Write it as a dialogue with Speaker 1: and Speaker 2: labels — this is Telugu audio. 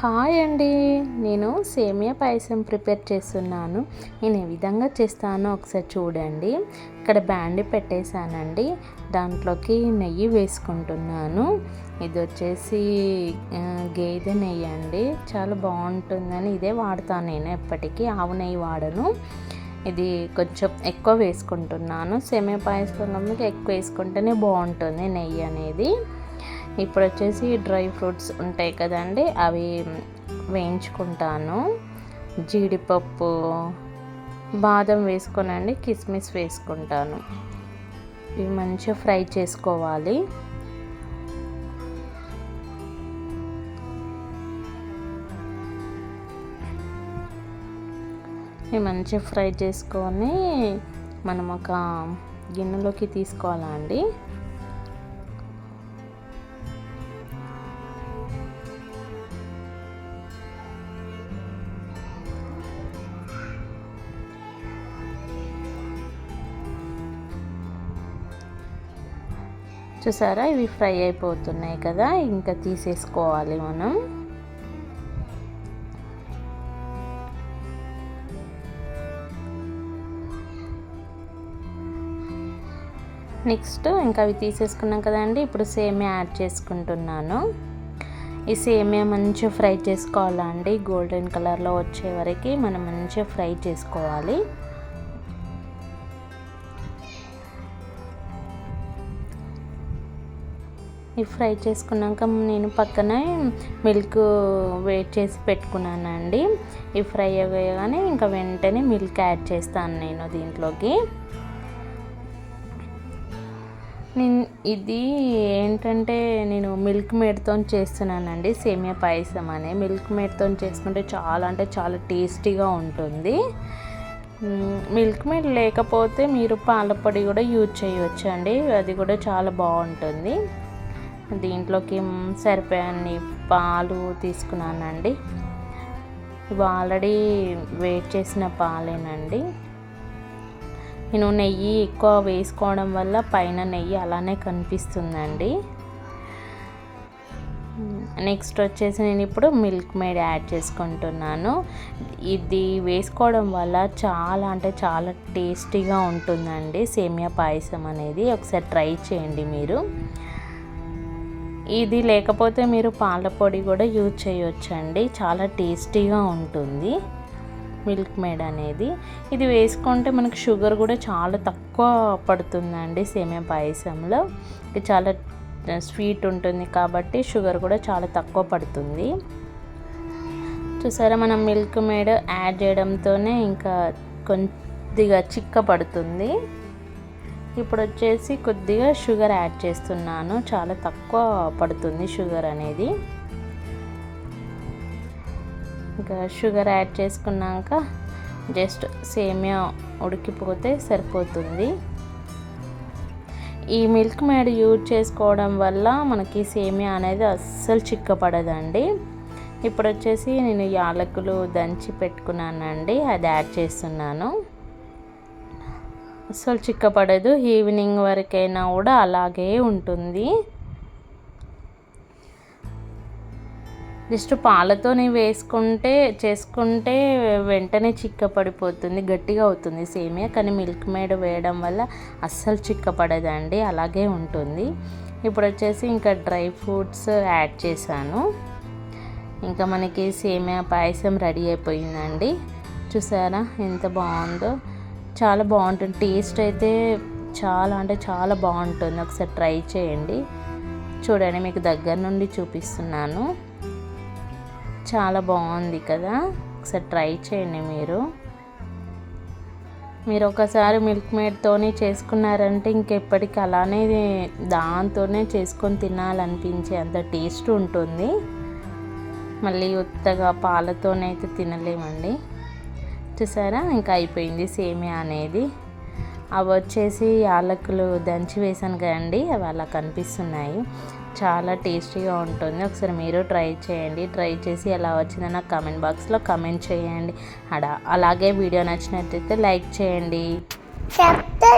Speaker 1: హాయ్ అండి. నేను సేమియా పాయసం ప్రిపేర్ చేస్తున్నాను. నేను ఏ విధంగా చేస్తానో ఒకసారి చూడండి. ఇక్కడ బ్యాండ్ పెట్టేశానండి. దాంట్లోకి నెయ్యి వేసుకుంటున్నాను. ఇది వచ్చేసి గేదె నెయ్యి అండి. చాలా బాగుంటుందని ఇదే వాడతాను నేను ఎప్పటికీ. ఆవు నెయ్యి వాడను. ఇది కొంచెం ఎక్కువ వేసుకుంటున్నాను. సేమియా పాయసం ఎక్కువ వేసుకుంటేనే బాగుంటుంది నెయ్యి అనేది. ఇప్పుడు వచ్చేసి డ్రై ఫ్రూట్స్ ఉంటాయి కదండి అవి వేయించుకుంటాను. జీడిపప్పు బాదం వేసుకోనండి కిస్మిస్ వేసుకుంటాను. ఇవి మంచిగా ఫ్రై చేసుకోవాలి. ఇవి మంచిగా ఫ్రై చేసుకొని మనం ఒక గిన్నెలోకి తీసుకోవాలండి చూసారా? ఇవి ఫ్రై అయిపోతున్నాయి కదా ఇంకా తీసేసుకోవాలి మనం. నెక్స్ట్ ఇంకా అవి తీసేసుకున్నాం కదండి ఇప్పుడు సేమియా యాడ్ చేసుకుంటున్నాను. ఈ సేమియా మంచిగా ఫ్రై చేసుకోవాలండి గోల్డెన్ కలర్లో వచ్చే వరకు మనం మంచిగా ఫ్రై చేసుకోవాలి. ఇవి ఫ్రై చేసుకున్నాక నేను పక్కనే మిల్క్ వేట్ చేసి పెట్టుకున్నానండి. ఇవి ఫ్రై అవ్వగానే ఇంకా వెంటనే మిల్క్ యాడ్ చేస్తాను నేను దీంట్లోకి. నేను ఇది ఏంటంటే నేను మిల్క్ మేడ్తో చేస్తున్నానండి. సేమియా పాయసం అనే. మిల్క్ మేడ్తో చేసుకుంటే చాలా అంటే చాలా టేస్టీగా ఉంటుంది. మిల్క్ మేడ్ లేకపోతే మీరు పాల పొడి కూడా యూజ్ చేయవచ్చు అండి అది కూడా చాలా బాగుంటుంది. దీంట్లోకి సరిపోయన్ని పాలు తీసుకున్నానండి. ఇవి ఆల్రెడీ వేట్ చేసిన పాలేనండి. నేను నెయ్యి ఎక్కువ వేసుకోవడం వల్ల పైన నెయ్యి అలానే కనిపిస్తుందండి. నెక్స్ట్ వచ్చేసి నేను ఇప్పుడు మిల్క్ మేడ్ యాడ్ చేసుకుంటున్నాను. ఇది వేసుకోవడం వల్ల చాలా అంటే చాలా టేస్టీగా ఉంటుందండి. సేమియా పాయసం అనేది. ఒకసారి ట్రై చేయండి మీరు. ఇది లేకపోతే మీరు పాల పొడి కూడా యూజ్ చేయొచ్చండి. చాలా టేస్టీగా ఉంటుంది. మిల్క్ మేడ్ అనేది. ఇది వేసుకుంటే మనకు షుగర్ కూడా చాలా తక్కువ పడుతుందండి సేమియా పాయసంలో. ఇది చాలా స్వీట్ ఉంటుంది కాబట్టి షుగర్ కూడా చాలా తక్కువ పడుతుంది. చూసారా మనం మిల్క్ మేడ్ యాడ్ చేయడంతోనే ఇంకా కొద్దిగా చిక్క పడుతుంది. ఇప్పుడు వచ్చేసి కొద్దిగా షుగర్ యాడ్ చేస్తున్నాను. చాలా తక్కువ పడుతుంది షుగర్ అనేది. ఇంకా షుగర్ యాడ్ చేసుకున్నాక జస్ట్ సేమియా ఉడికిపోతే సరిపోతుంది. ఈ మిల్క్ మేడ్ యూజ్ చేసుకోవడం వల్ల మనకి సేమియా అనేది అస్సలు చిక్కపడదండి. ఇప్పుడు వచ్చేసి నేను యాలకులు దంచి పెట్టుకున్నానండి. అది యాడ్ చేస్తున్నాను. అస్సలు చిక్కపడదు. ఈవినింగ్ వరకైనా కూడా అలాగే ఉంటుంది. జస్ట్ పాలతోని వేసుకుంటే చేసుకుంటే వెంటనే చిక్కపడిపోతుంది గట్టిగా అవుతుంది సేమియా. కానీ మిల్క్ మేడ్ వేయడం వల్ల అస్సలు చిక్కపడదండి. అలాగే ఉంటుంది. ఇప్పుడు వచ్చేసి ఇంకా డ్రై ఫ్రూట్స్ యాడ్ చేశాను. ఇంకా మనకి సేమియా పాయసం రెడీ అయిపోయిందండి. చూసారా ఎంత బాగుందో. చాలా బాగుంటుంది. టేస్ట్ అయితే చాలా అంటే చాలా బాగుంటుంది. ఒకసారి ట్రై చేయండి. చూడండి మీకు దగ్గర నుండి చూపిస్తున్నాను. చాలా బాగుంది కదా? ఒకసారి ట్రై చేయండి మీరు. మీరు ఒకసారి మిల్క్ మేడ్తోనే చేసుకున్నారంటే ఇంకెప్పటికీ అలానే దాంతోనే చేసుకొని తినాలనిపించే అంత టేస్ట్ ఉంటుంది. మళ్ళీ ఉత్తగా పాలతోనైతే తినలేమండి. చూసారా? ఇంకా అయిపోయింది సేమియా అనేది. అవి వచ్చేసి యాలకులు దంచి వేసాను కదండి అవి అలా కనిపిస్తున్నాయి. చాలా టేస్టీగా ఉంటుంది. ఒకసారి మీరు ట్రై చేయండి. ట్రై చేసి ఎలా వచ్చిందో నాకు కమెంట్ బాక్స్లో కమెంట్ చేయండి. అడ అలాగే వీడియో నచ్చినట్టయితే లైక్ చేయండి.
Speaker 2: చెప్తే